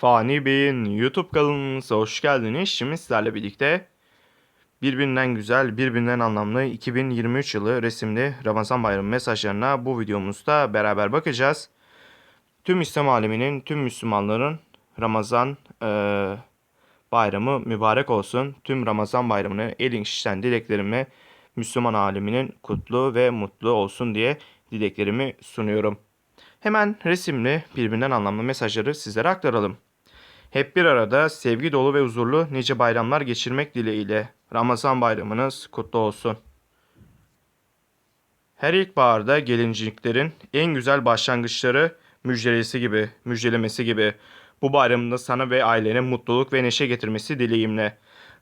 Fani Bey'in YouTube kanalımıza hoş geldiniz. Şimdi sizlerle birlikte birbirinden güzel, birbirinden anlamlı 2023 yılı resimli Ramazan Bayramı mesajlarına bu videomuzda beraber bakacağız. Tüm İslam aleminin, tüm Müslümanların Ramazan eee, bayramı mübarek olsun. Tüm Ramazan bayramını elin şişten dileklerimi Müslüman aleminin kutlu ve mutlu olsun diye dileklerimi sunuyorum. Hemen resimli birbirinden anlamlı mesajları sizlere aktaralım. Hep bir arada sevgi dolu ve huzurlu nice bayramlar geçirmek dileğiyle Ramazan bayramınız kutlu olsun. Her ilkbaharda gelinciklerin en güzel başlangıçları müjdelesi gibi, müjdelemesi gibi bu bayramında sana ve ailene mutluluk ve neşe getirmesi dileğimle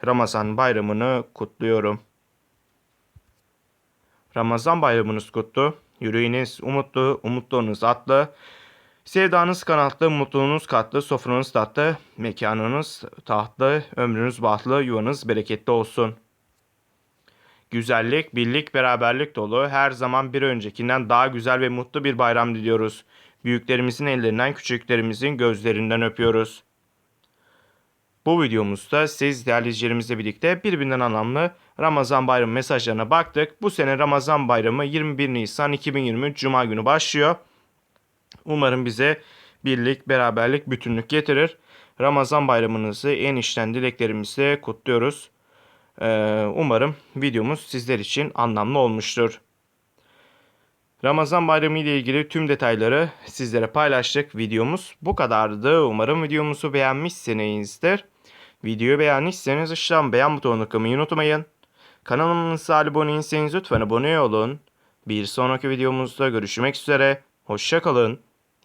Ramazan bayramını kutluyorum. Ramazan bayramınız kutlu, yüreğiniz umutlu, umutlarınız atlı, sevdanız kanatlı, mutluluğunuz katlı, sofranız tatlı, mekanınız tahtlı, ömrünüz bahtlı, yuvanız bereketli olsun. Güzellik, birlik, beraberlik dolu, her zaman bir öncekinden daha güzel ve mutlu bir bayram diliyoruz. Büyüklerimizin ellerinden, küçüklerimizin gözlerinden öpüyoruz. Bu videomuzda siz değerli izleyicilerimizle birlikte birbirinden anlamlı Ramazan bayramı mesajlarına baktık. Bu sene Ramazan bayramı 21 Nisan 2023 Cuma günü başlıyor. Umarım bize birlik, beraberlik, bütünlük getirir. Ramazan bayramınızı en içten dileklerimizle kutluyoruz. Ee, umarım videomuz sizler için anlamlı olmuştur. Ramazan bayramı ile ilgili tüm detayları sizlere paylaştık. Videomuz bu kadardı. Umarım videomuzu beğenmişsinizdir. Videoyu beğendiyseniz aşağıdan beğen butonuna tıklamayı unutmayın. Kanalımıza abone değilseniz lütfen abone olun. Bir sonraki videomuzda görüşmek üzere. Hoşça kalın.